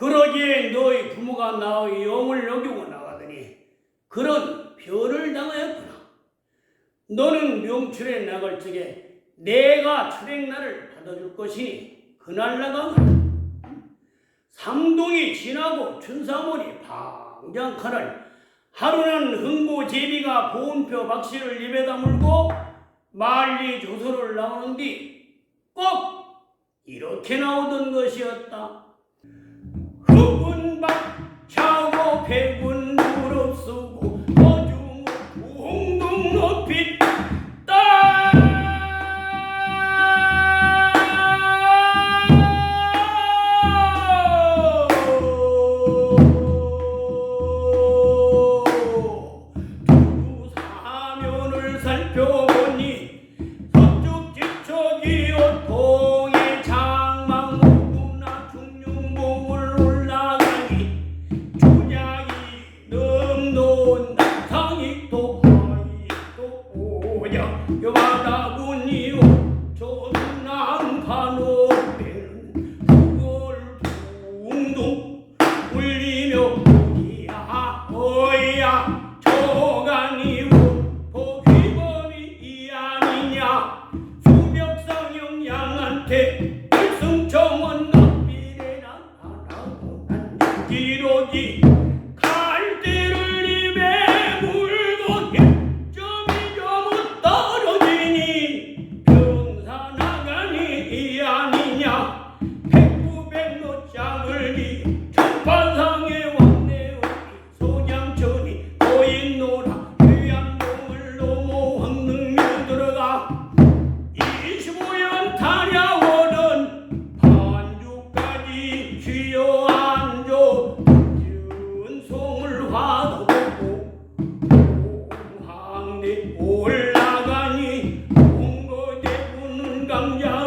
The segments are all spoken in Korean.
그러기에 너희 부모가 나의 영을 여기고 나가더니 그런 변을 당하였구나. 너는 명출에 나갈 적에 내가 출행날을 받아줄 것이니 그날 나가거라. 삼동이 지나고 춘사문이 방장하를 하루는 흥고제비가 보은표 박씨를 입에 다물고 말리 조서를 나오는 뒤 꼭 이렇게 나오던 것이었다. 해군 무릎 쓰고 땅이 또 하이 또 오냐 여마다군이 전남 간호는 그걸 둥둥 울리며 이야 어야. 저간이 보기보니 이 아니냐. 수벽상 영양한테 취요 안조 윤송을 화도 황대 올라가니 홍거대 우는 감자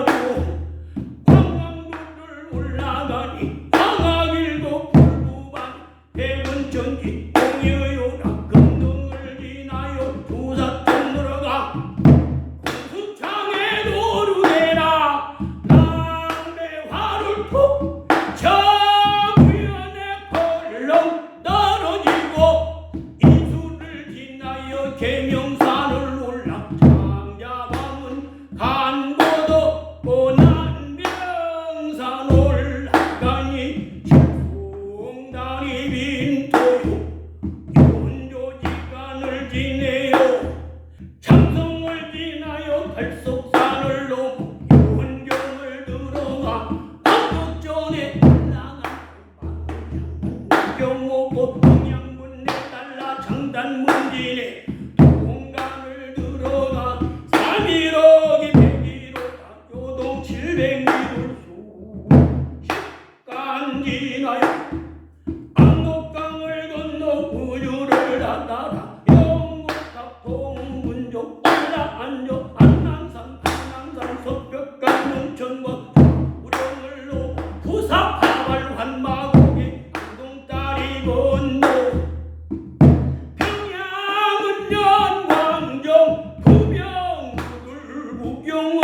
Então,